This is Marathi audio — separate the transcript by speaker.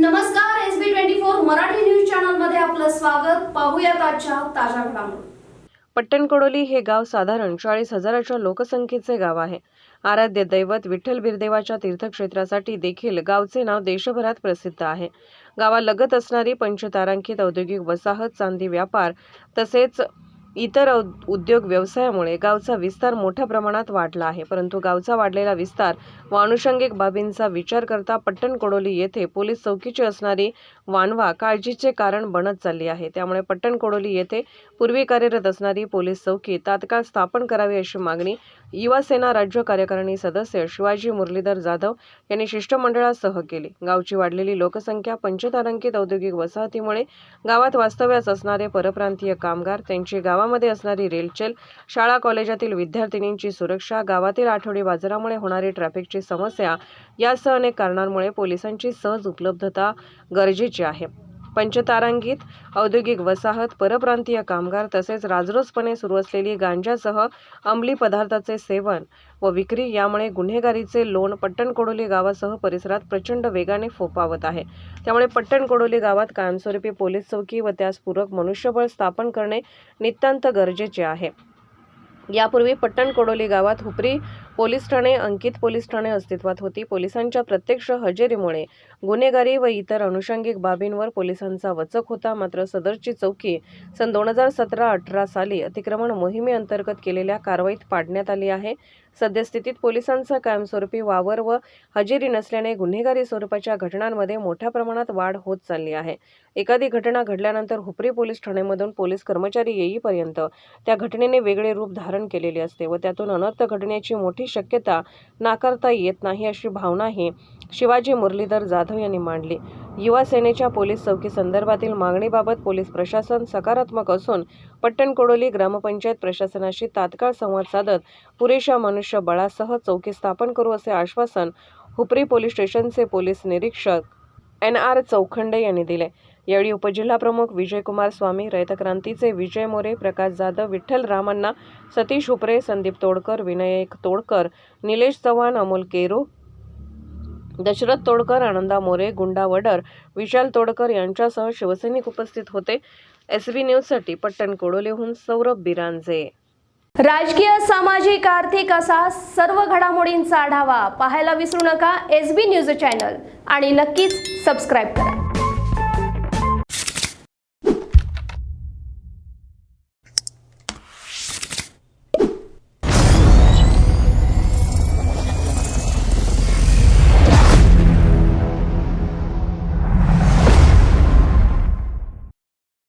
Speaker 1: नमस्कार S B twenty four Marathi news चॅनलमध्ये आपलं स्वागत. पाहूया आजच्या ताज्या घडामोडी.
Speaker 2: पट्टणकडोली हे गाव साधारण चाळीस हजाराच्या लोकसंख्येचे गाव आहे. आराध्य दैवत विठ्ठल बिरदेवाच्या तीर्थक्षेत्रासाठी देखील गावचे नाव देशभरात प्रसिद्ध आहे. गावालगत असणारी पंचतारांकित औद्योगिक वसाहत चांदी व्यापार तसेच इतर औ- उद्योग व्यवसायामुळे गावचा विस्तार मोठ्या प्रमाणात वाढला आहे. परंतु गावचा वाढलेला विस्तार व अनुषंगिक बाबींचा विचार करता पट्टण कोडोली येथे पोलीस चौकीची असणारी वानवा काळजीचे कारण बनत चालली आहे. त्यामुळे पट्टण कोडोली येथे पूर्वी कार्यरत असणारी पोलीस चौकी तात्काळ स्थापन करावी अशी मागणी युवा सेना राज्य कार्यकारिणी सदस्य शिवाजी मुरलीधर जाधव यांनी शिष्टमंडळासह केली. गावची वाढलेली लोकसंख्या पंचतारांकित औद्योगिक वसाहतीमुळे गावात वास्तव्यास असणारे परप्रांतीय कामगार त्यांची गावामध्ये असणारी रेलचेल शाळा कॉलेजातील विद्यार्थिनींची सुरक्षा गावातील आठवडी बाजारामुळे होणारी ट्रॅफिकची समस्या यासह अनेक कारणांमुळे पोलिसांची सहज उपलब्धता गरजेची आहे. पंचतारांकित औद्योगिक वसाहत परप्रांतीय कामगार तसेच राजरोसपणे सुरू असलेली गांजासह अंमली पदार्थाचे सेवन व विक्री यामुळे गुन्हेगारीचे लोण पट्टणकोडोली गावासह परिसरात प्रचंड वेगाने फोपावत आहे. त्यामुळे पट्टणकोडोली गावात कायमस्वरूपी पोलीस चौकी व त्यास पूरक मनुष्यबळ स्थापन करणे नितांत गरजेचे आहे. यापूर्वी पट्टणकोडोली गावात हुपरी पोलीस ठाणे अंकित पोलीस ठाणे अस्तित्वात होती. पोलिसांच्या प्रत्यक्ष हजेरीमुळे गुन्हेगारी व इतर अनुषंगिक बाबींवर पोलिसांचा वचक होता. मात्र सदरची चौकी सन दोन हजार सतरा अठरा साली अतिक्रमण मोहिमेअंतर्गत केलेल्या कारवाईत पाडण्यात आली आहे. सद्यस्थितीत पोलिसांचा कायमस्वरूपी वावर व हजेरी नसल्याने गुन्हेगारी स्वरूपाच्या घटनांमध्ये मोठ्या प्रमाणात वाढ होत चालली आहे. एखादी घटना घडल्यानंतर हुपरी पोलीस ठाण्यामधून पोलीस कर्मचारी येईपर्यंत त्या घटनेने वेगळे रूप धारण केलेले असते व त्यातून अनर्थ घडण्याची मोठी शक्यता नाकारता येत नाही अशी भावनाही शिवाजी मुरलीधर जाधव यांनी मांडली. युवा सेनेच्या पोलीस चौकी संदर्भातील मागणीबाबत पोलीस प्रशासन सकारात्मक असून पट्टणकोडोली ग्रामपंचायत प्रशासनाशी तात्काळ संवाद साधत पुरेशा मनुष्यबळासह चौकी स्थापन करू असे आश्वासन हुपरी पोलीस स्टेशनचे पोलीस निरीक्षक एन आर चौखंडे यांनी दिले. यावेळी उपजिल्हाप्रमुख विजयकुमार स्वामी रयत क्रांतीचे विजय मोरे प्रकाश जाधव विठ्ठल रामण्णा सतीश उपरे संदीप तोडकर विनायक तोडकर निलेश चव्हाण अमोल केरू दशरथ तोडकर आनंदा मोरे गुंडा वडर विशाल तोडकर यांच्यासह शिवसैनिक उपस्थित होते. एस बी न्यूजसाठी पट्टण कोडोलेहून सौरभ बिरांजे.
Speaker 1: राजकीय सामाजिक आर्थिक असा सर्व घडामोडींचा आढावा पाहायला विसरू नका एस बी न्यूज चॅनल आणि नक्कीच सबस्क्राईब करा.